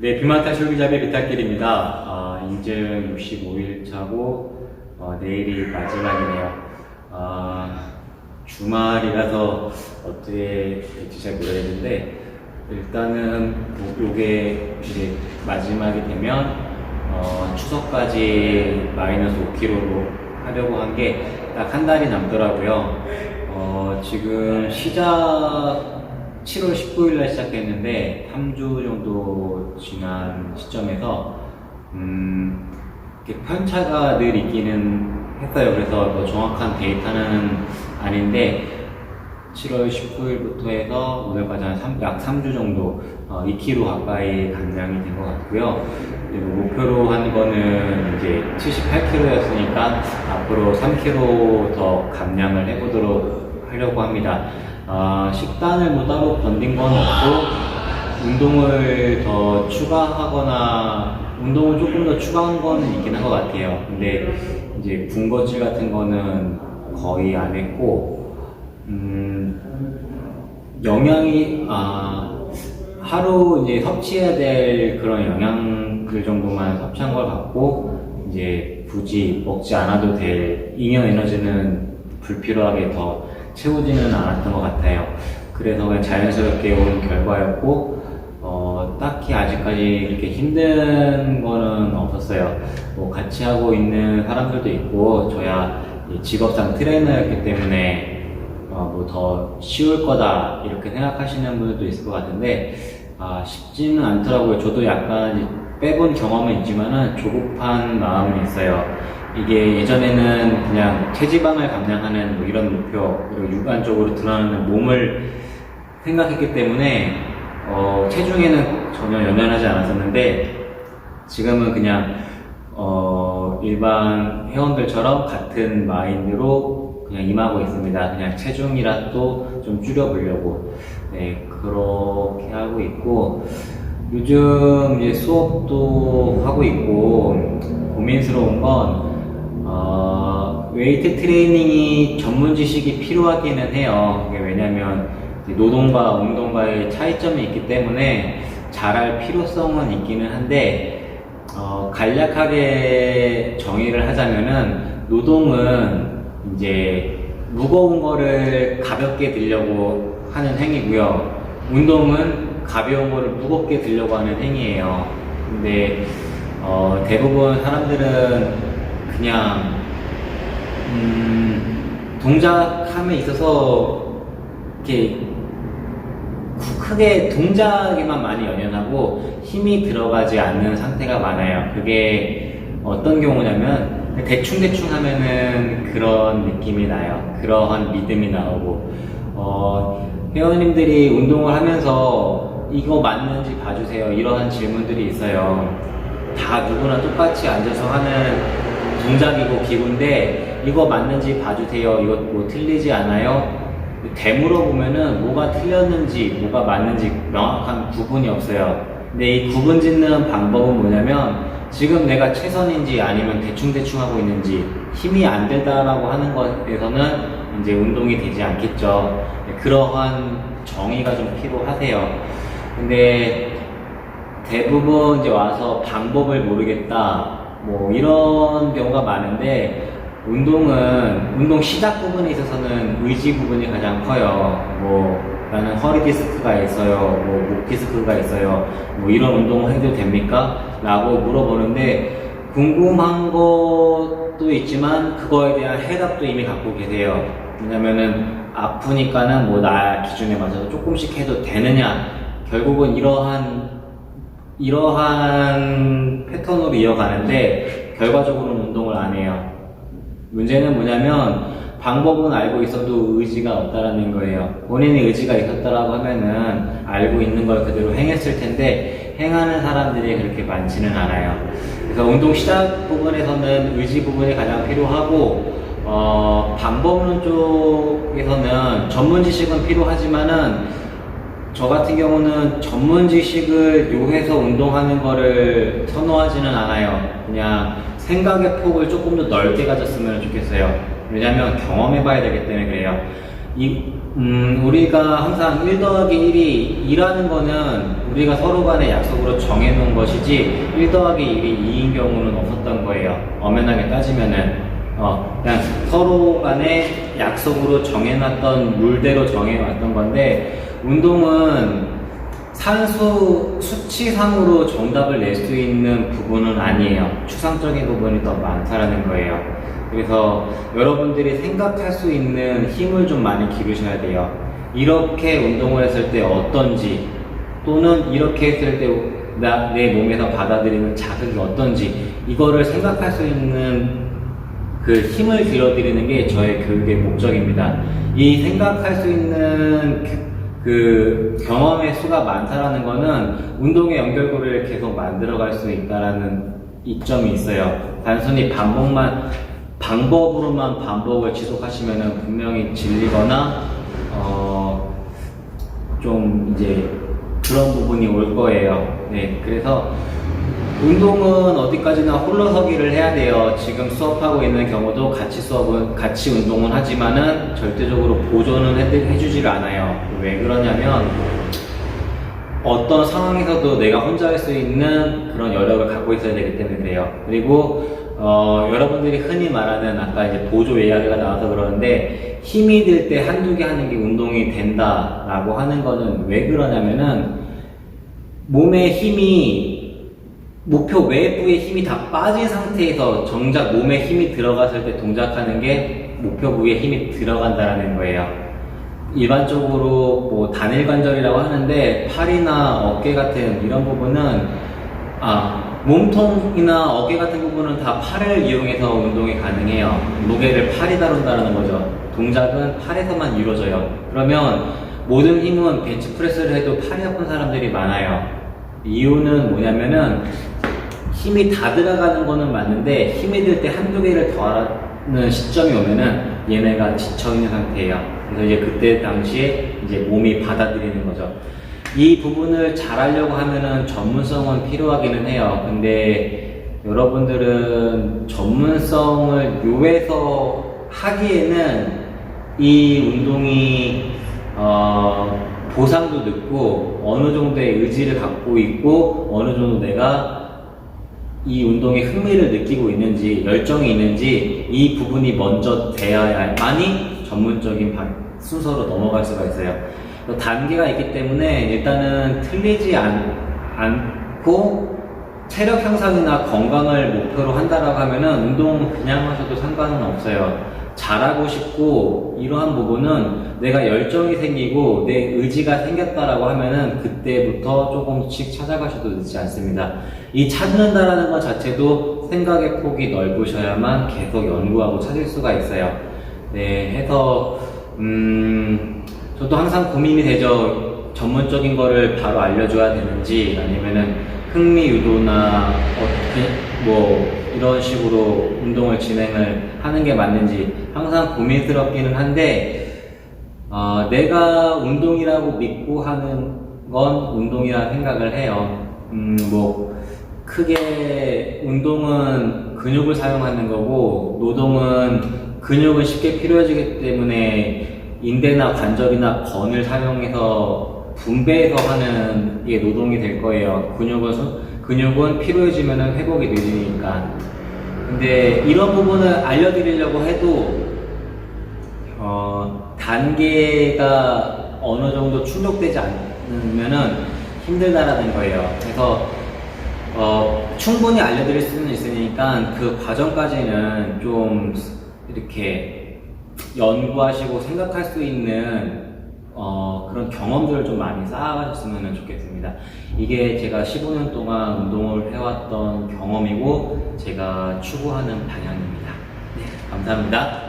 네, 비만타 실기잡의 비탈길입니다. 아, 인증 65일 차고, 어, 내일이 마지막이네요. 아, 주말이라서 어떻게 될지 잘 모르겠는데, 일단은 요- 요게 이제 마지막이 되면, 어, 추석까지 마이너스 5kg로 하려고 한 게 딱 한 달이 남더라고요. 어, 지금 시작 7월 19일 날 시작했는데 3주 정도 지난 시점에서 음, 편차가 늘 있기는 했어요. 그래서 뭐 정확한 데이터는 아닌데 7월 19일부터 해서 오늘까지 한 삼- 약 3주 정도 어, 2kg 가까이 감량이 된 것 같고요. 목표로 한 거는 이제 78kg였으니까 앞으로 3kg 더 감량을 해보도록 하려고 합니다. 아, 식단을 뭐 따로 건든 건 없고 운동을 더 추가하거나 운동을 조금 더 추가한 거는 있긴 한 것 같아요. 근데 이제 군것질 같은 거는 거의 안 했고 음, 영양이 아 하루 이제 섭취해야 될 그런 영양들 정도만 섭취한 걸 갖고 이제 굳이 먹지 않아도 될 잉여 에너지는 불필요하게 더 채우지는 않았던 것 같아요. 그래서 그냥 자연스럽게 온 결과였고 어, 딱히 아직까지 이렇게 힘든 거는 없었어요. 뭐 같이 하고 있는 사람들도 있고 저야 이 직업상 트레이너였기 때문에 어, 뭐 더 쉬울 거다 이렇게 생각하시는 분들도 있을 것 같은데 아, 쉽지는 않더라고요. 저도 약간 빼본 경험은 있지만은 조급한 마음은 있어요. 이게 예전에는 그냥 체지방을 감량하는 뭐 이런 목표 그리고 육안적으로 드러나는 몸을 생각했기 때문에 어, 체중에는 전혀 연연하지 않았었는데 지금은 그냥 어, 일반 회원들처럼 같은 마인드로 그냥 임하고 있습니다. 그냥 체중이라도 좀 줄여보려고 네 그렇게 하고 있고 요즘 이제 수업도 하고 있고 고민스러운 건 어, 웨이트 트레이닝이 전문 지식이 필요하기는 해요. 이제 노동과 운동과의 차이점이 있기 때문에 잘할 필요성은 있기는 한데 어, 간략하게 정의를 하자면은 노동은 이제 무거운 거를 가볍게 들려고 하는 행위고요. 운동은 가벼운 거를 무겁게 들려고 하는 행위예요. 근데 어, 대부분 사람들은 그냥 음, 동작함에 있어서 이렇게 구- 크게 동작에만 많이 연연하고 힘이 들어가지 않는 상태가 많아요. 그게 어떤 경우냐면 대충대충 하면은 그런 느낌이 나요. 그러한 믿음이 나오고 어, 회원님들이 운동을 하면서 이거 맞는지 봐주세요. 이러한 질문들이 있어요. 다 누구나 똑같이 앉아서 하는 동작이고 기구인데 이거 맞는지 봐주세요. 이거 뭐 틀리지 않아요? 되물어 보면은 뭐가 틀렸는지 뭐가 맞는지 명확한 구분이 없어요. 근데 이 구분 짓는 방법은 뭐냐면 지금 내가 최선인지 아니면 대충대충 하고 있는지 힘이 안 되다라고 하는 것에서는 이제 운동이 되지 않겠죠. 그러한 정의가 좀 필요하세요. 근데 대부분 이제 와서 방법을 모르겠다 뭐 이런 경우가 많은데 운동은 운동 시작 부분에 있어서는 의지 부분이 가장 커요. 뭐 나는 허리 디스크가 있어요, 뭐목 디스크가 있어요, 뭐 이런 운동을 해도 됩니까? 라고 물어보는데 궁금한 것도 있지만 그거에 대한 해답도 이미 갖고 계세요. 왜냐면은 아프니까는 뭐 나 기준에 맞춰서 조금씩 해도 되느냐? 결국은 이러한 이러한 패턴으로 이어가는데 결과적으로는 운동을 안 해요. 문제는 뭐냐면 방법은 알고 있어도 의지가 없다라는 거예요. 본인의 의지가 있었다라고 하면은 알고 있는 걸 그대로 행했을 텐데 행하는 사람들이 그렇게 많지는 않아요. 그래서 운동 시작 부분에서는 의지 부분이 가장 필요하고 어, 방법론 쪽에서는 전문 지식은 필요하지만은 저 같은 경우는 전문 지식을 요해서 운동하는 거를 선호하지는 않아요. 그냥 생각의 폭을 조금 더 넓게 가졌으면 좋겠어요. 왜냐면 경험해 봐야 되기 때문에 그래요. 이, 음, 우리가 항상 1 더하기 1이 2라는 거는 우리가 서로 간에 약속으로 정해놓은 것이지 1 더하기 1이 2인 경우는 없었던 거예요. 엄연하게 따지면은. 어, 그냥 서로 간에 약속으로 정해놨던 룰대로 정해왔던 건데, 운동은 산수 수치상으로 정답을 낼 수 있는 부분은 아니에요. 추상적인 부분이 더 많다라는 거예요. 그래서 여러분들이 생각할 수 있는 힘을 좀 많이 기르셔야 돼요. 이렇게 운동을 했을 때 어떤지, 또는 이렇게 했을 때 나, 내 몸에서 받아들이는 자극이 어떤지, 이거를 생각할 수 있는 그 힘을 길어드리는 게 저의 교육의 목적입니다. 이 생각할 수 있는 그, 그 경험의 수가 많다라는 거는 운동의 연결고리를 계속 만들어갈 수 있다라는 이점이 있어요. 단순히 반복만 방법으로만 반복을 지속하시면은 분명히 질리거나 어, 좀 이제 그런 부분이 올 거예요. 네, 그래서 운동은 어디까지나 홀로서기를 해야 돼요. 지금 수업하고 있는 경우도 같이 수업은 같이 운동은 하지만은 절대적으로 해, 해주지를 않아요. 왜 그러냐면 어떤 상황에서도 내가 혼자 할 수 있는 그런 여력을 갖고 있어야 되기 때문에 그래요. 그리고 어, 여러분들이 흔히 말하는 아까 이제 보조 이야기가 나와서 그러는데 힘이 들 때 한두 개 하는 게 운동이 된다라고 하는 거는 왜 그러냐면은 몸의 힘이 목표 외부의 힘이 다 빠진 상태에서 정작 몸에 힘이 들어갔을 때 동작하는 게 목표 부위에 힘이 들어간다라는 거예요. 일반적으로 뭐 단일 관절이라고 하는데 팔이나 어깨 같은 이런 부분은 아 몸통이나 어깨 같은 부분은 다 팔을 이용해서 운동이 가능해요. 무게를 팔이 다룬다는 거죠. 동작은 팔에서만 이루어져요. 그러면 모든 힘은 벤치프레스를 해도 팔이 아픈 사람들이 많아요. 이유는 뭐냐면은 힘이 다 들어가는 거는 맞는데 힘이 들 때 한두 개를 더하는 시점이 오면은 얘네가 지쳐있는 상태예요. 그래서 이제 그때 당시에 이제 몸이 받아들이는 거죠. 이 부분을 잘 하려고 하면은 전문성은 필요하기는 해요. 근데 여러분들은 전문성을 요해서 하기에는 이 운동이 어, 보상도 늦고 어느 정도의 의지를 갖고 있고 어느 정도 내가 이 운동에 흥미를 느끼고 있는지 열정이 있는지 이 부분이 먼저 돼야만이 전문적인 방- 순서로 넘어갈 수가 있어요. 또 단계가 있기 때문에 일단은 틀리지 않, 않고 체력 향상이나 건강을 목표로 한다라고 하면은 운동 그냥 하셔도 상관은 없어요. 잘하고 싶고 이러한 부분은 내가 열정이 생기고 내 의지가 생겼다라고 하면은 그때부터 조금씩 찾아가셔도 늦지 않습니다. 이 찾는다라는 것 자체도 생각의 폭이 넓으셔야만 계속 연구하고 찾을 수가 있어요. 네, 해서 음, 저도 항상 고민이 되죠. 전문적인 거를 바로 알려줘야 되는지 아니면은 흥미 유도나 어떻게 뭐 이런 식으로 운동을 진행을 하는 게 맞는지 항상 고민스럽기는 한데 어, 내가 운동이라고 믿고 하는 건 운동이라 생각을 해요. 음, 뭐 크게 운동은 근육을 사용하는 거고 노동은 근육은 쉽게 필요해지기 때문에 인대나 관절이나 건을 사용해서 분배해서 하는 게 노동이 될 거예요. 근육은 소- 근육은 필요해지면 회복이 늦으니까. 근데 이런 부분을 알려드리려고 해도 어, 단계가 어느 정도 충족되지 않으면은 힘들다라는 거예요. 그래서 어, 충분히 알려드릴 수는 있으니까 그 과정까지는 좀 이렇게 연구하시고 생각할 수 있는 어, 그런 경험들을 좀 많이 쌓아가셨으면 좋겠습니다. 이게 제가 15년 동안 운동을 해왔던 경험이고 제가 추구하는 방향입니다. 네, 감사합니다.